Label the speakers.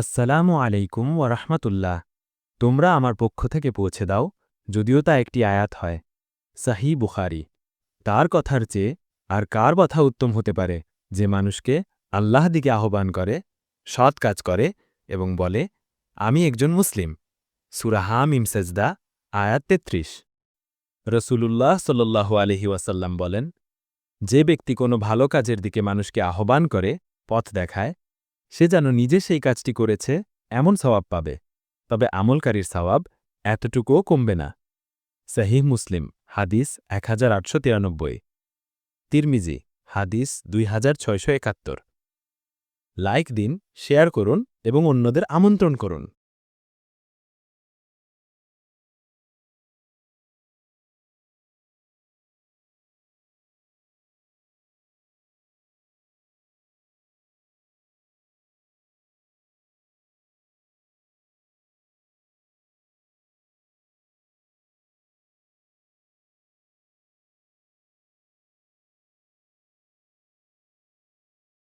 Speaker 1: আসসালামু আলাইকুম ওরহমতুল্লাহ তোমরা আমার পক্ষ থেকে পৌঁছে দাও, যদিও তা একটি আয়াত হয়। সাহি বুখারি। তার কথার চেয়ে আর কার কথা উত্তম হতে পারে যে মানুষকে আল্লাহ দিকে আহ্বান করে, সৎ কাজ করে এবং বলে, আমি একজন মুসলিম। সুরাহা মিম সেজদা, আয়াত তেত্রিশ। রসুলুল্লাহ সাল্লাহ আলহি ওয়াসাল্লাম বলেন, যে ব্যক্তি কোনো ভালো কাজের দিকে মানুষকে আহ্বান করে, পথ দেখায় সে যেন নিজে সেই কাজটি করেছে, এমন সওয়াব পাবে। তবে আমলকারীর সওয়াব এতটুকুও কমবে না। সাহিহ মুসলিম, হাদিস এক হাজার আটশো তিরানব্বই। তিরমিজি, হাদিস দুই হাজার একাত্তর। লাইক দিন, শেয়ার করুন এবং অন্যদের আমন্ত্রণ করুন।